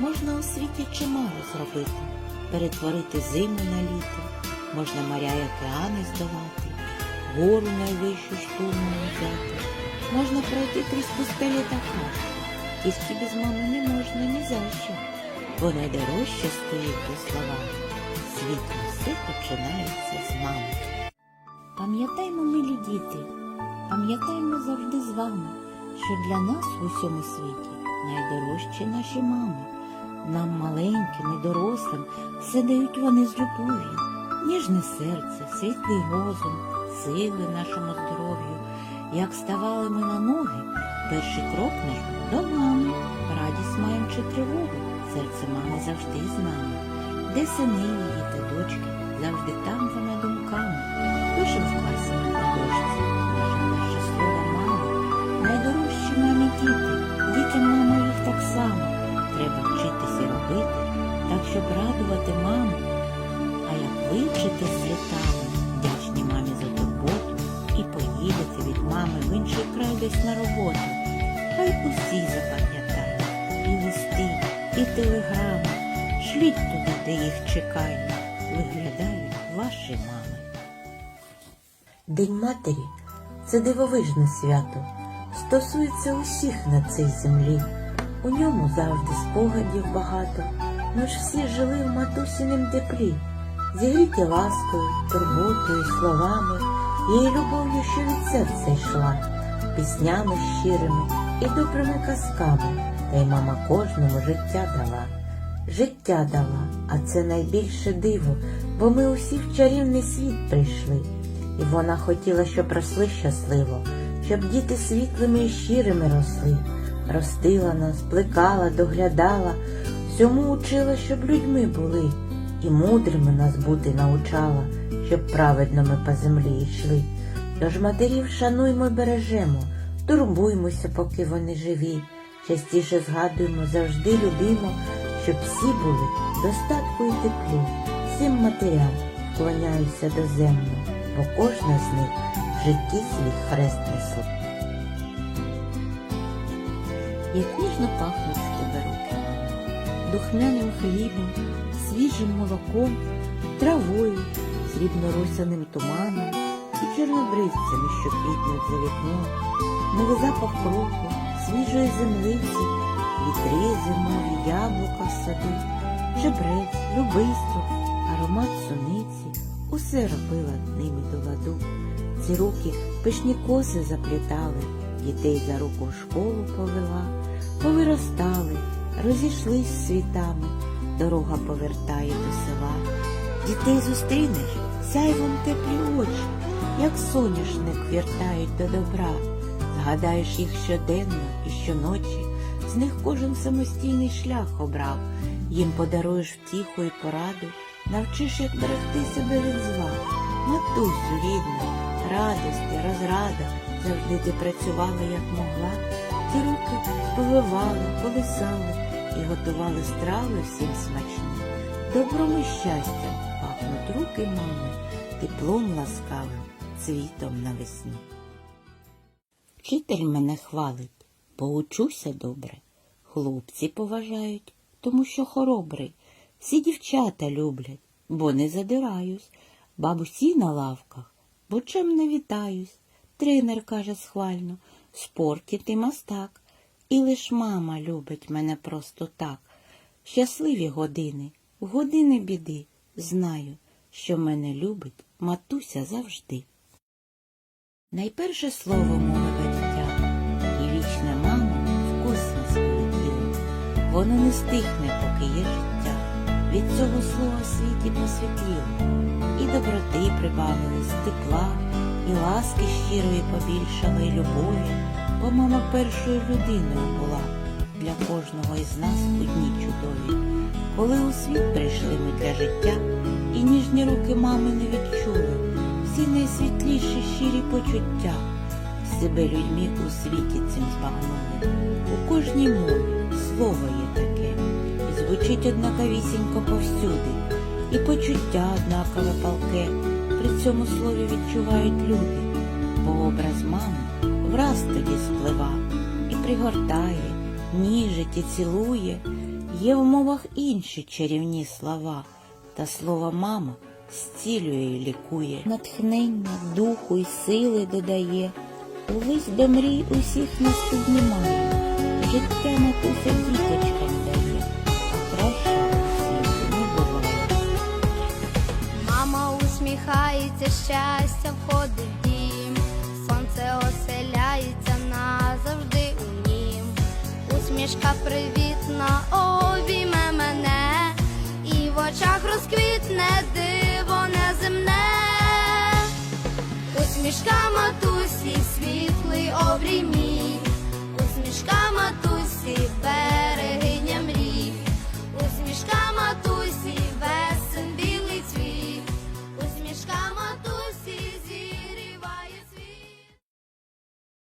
Можна у світі чимало зробити, перетворити зиму на літо, можна моря й океани здолати, гору найвищу штурмом взяти, можна пройти крізь пустелі та хащі, тільки без мами не можна ні за що, бо найдорожче стоїть у словах. Світ усе починається з мами. Пам'ятаймо, милі діти, пам'ятаймо завжди з вами, що для нас в усьому світі найдорожчі наші мами. Нам маленьким і дорослим все дають вони з любов'ю, ніжне серце, світлий розум, сили нашому здоров'ю. Як ставали ми на ноги, перший крок наш до мами, радість маєм чи тривогу, серце мами завжди з нами. Де сини її та дочки, завжди там вона думками. Пишем інший на роботу. Хай усі запам'ятають і листи, і телеграми. Шліть туди, де їх чекають, виглядають ваші мами. День матері це дивовижне свято, стосується усіх на цій землі. У ньому завжди спогадів багато. Ми ж всі жили в матусінім теплі, зігріті ласкою, турботою, словами, її любов'ю, що від серця йшла, піснями щирими і добрими казками, та й мама кожному життя дала. Життя дала, а це найбільше диво, бо ми усі в чарівний світ прийшли. І вона хотіла, щоб росли щасливо, щоб діти світлими і щирими росли. Ростила нас, плекала, доглядала, всьому учила, щоб людьми були, і мудрими нас бути научала, щоб праведно ми по землі йшли. Тож матерів шануймо бережемо, турбуймося, поки вони живі. Частіше згадуємо, завжди любімо, щоб всі були достатку і теплі. Всім матерям вклоняюся доземно, бо кожна з них в житті свій хрест несла. як ніжно пахнуть з тебе руки, духмяним хлібом, свіжим молоком, травою, срібноросяним туманом і чорнобривцями, що квітнуть за вікном, новий запах кроку, свіжої землиці, вітри зимові, яблука в саду, жебрець, любисток, аромат суниці, усе робила ними до ладу. Ці руки пишні коси заплітали, дітей за руку в школу повела, повиростали, розійшлись світами, дорога повертає до села. Дітей зустрінеш, сяйвом теплі очі, як соняшник вертають до добра. Згадаєш їх щоденно і щоночі, з них кожен самостійний шлях обрав, їм подаруєш втіху і пораду, навчиш, як берегти себе від зла. Матусю, рідна, радості, розрада, завжди ти працювала, як могла. Ті руки повивали, колисали і готували страви всім смачні. Добром і щастям пахнуть руки мами, теплом ласкавим, цвітом навесні. Вчитель мене хвалить, бо учуся добре. Хлопці поважають, тому що хоробрий. Всі дівчата люблять, бо не задираюсь. Бабусі на лавках, бо чим не вітаюсь. Тренер каже схвально, спорті ти мастак. І лиш мама любить мене просто так. Щасливі години, години біди. Знаю, що мене любить матуся завжди. Найперше слово мовила дитя, і вічна мама в космос полетіла. Воно не стихне, поки є життя. Від цього слова світі посвітліло, і доброти прибавились, тепла, і ласки щирої побільшало, і любові, бо мама першою людиною була для кожного із нас у дні чудові. Коли у світ прийшли ми для життя, і ніжні руки мами не відчули всі найсвітліші щирі почуття, себе людьми у світі цим збагнули. У кожній мові слово є таке, і звучить однаковісінько повсюди, і почуття однакове палке, при цьому слові відчувають люди, бо образ мами враз тоді спливав і пригортає, ніжить і цілує, Є в мовах інші чарівні слова, та слово мама зцілює і лікує, натхнення, духу і сили додає, увесь до мрій усіх нас піднімає, життя матуся діточкам дає, а краще не буває. Мама усміхається, щастя входить в дім, сонце оселяється назавжди у нім. Усмішка привітна обійме мене, і в очах розквітне диво усмішка матусі, світлий обрій мій, усмішка матусі берег.